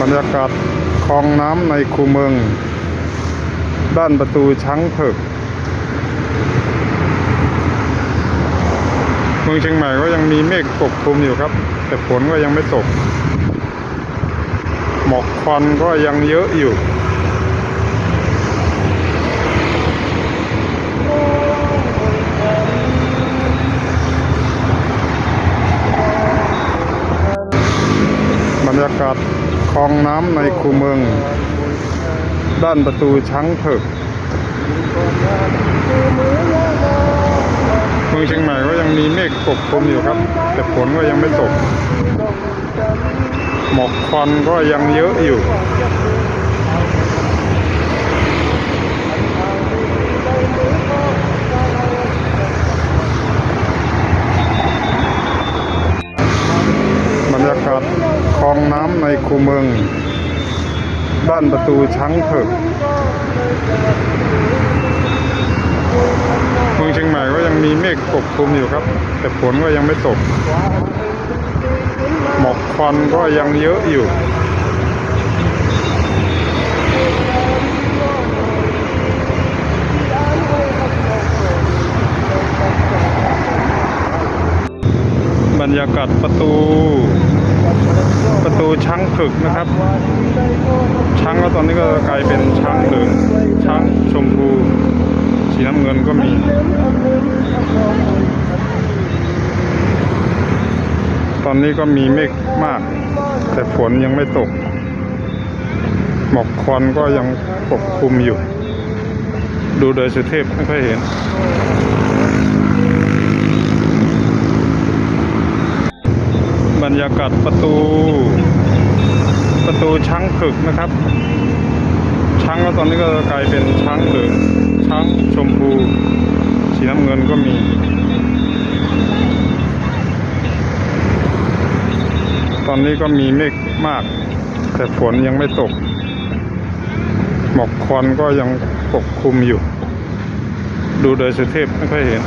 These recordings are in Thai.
บรรยากาศคลองน้ำในคูเมือง ด้านประตูช้างเผือกเมืองเชียงใหม่ก็ยังมีเมฆปกคลุมอยู่ครับ แต่ฝนก็ยังไม่ตก หมอกควันก็ยังเยอะอยู่ บรรยากาศ คลองน้ำในคูเมือง ด้านประตูช้างเผือกเมืองเชียงใหม่ก็ยังมีเมฆปกคลุมอยู่ครับ แต่ฝนก็ยังไม่ตก หมอกควันก็ยังเยอะอยู่ บรรยากาศคลอ งน้ำในคูเมือง ด้านประตูช้างเผือกเมืองเชียงใหม่ก็ยังมีเมฆปกคลุมอยู่ครับ แต่ฝนก็ยังไม่ตก หมอกควันก็ยังเยอะอยู่บรรยากาศประตู ประตูช้างผึกนะครับ ช้างก็ตอนนี้ก็กลายเป็นช้างเหลืองช้างชมพูสีน้ำเงินก็มีตอนนี้ก็มีเมฆมาก แต่ฝนยังไม่ตก หมอกควันก็ยังปกคลุมอยู่ ดูโดยสุเทพไม่ค่อยเห็น บรรยากาศประตู ประตูช้างผึกนะครับ ช้างก็ตอนนี้ก็กลายเป็นช้างเหลืองช้างชมพู สีน้ำเงินก็มีตอนนี้ก็มีเมฆมาก แต่ฝนยังไม่ตก หมอกควันก็ยังปกคลุมอยู่ ดูโดยสุเทพไม่ค่อยเห็น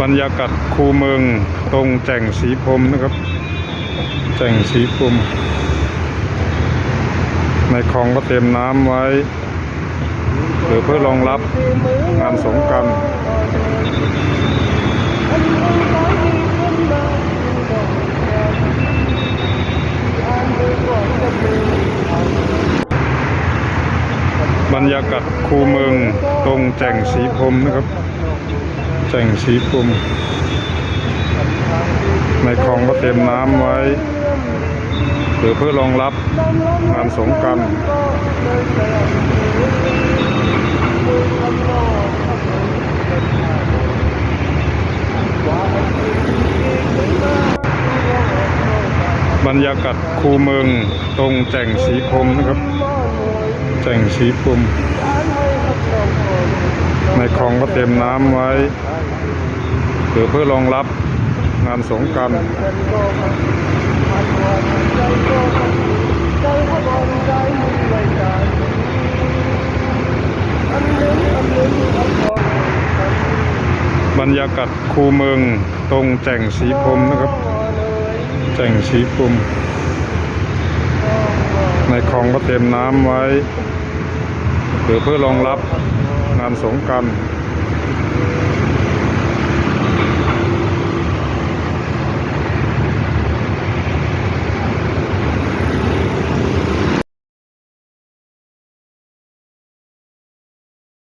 บรรยากาศคูเมืองตรงแจ่งสีพรมนะครับ แจ่งสีพรมในคลองก็เต็มน้ำไว้หรือเพื่อรองรับงานสงกรารบรรยากาศคูเมืองตรงแจ่งสีพรมนะครับ แจ่งสีพรมในคลองก็เต็มน้ำไว้หรือเพื่อรองรับงานสงกรารบรรยากาศคูเมืองตรงแจ่งสีพรมนะครับ แจ่งสีพรมในคลองก็เต็มน้ำไว้ หรือเพื่อรองรับงานสงกรารบรรยากาศคูเมืองตรงแจ่งสีพรมนะครับ แจ่งสีพรมในคลองก็เต็มน้ำไว้หรือเพื่อรองรับงานสงกราร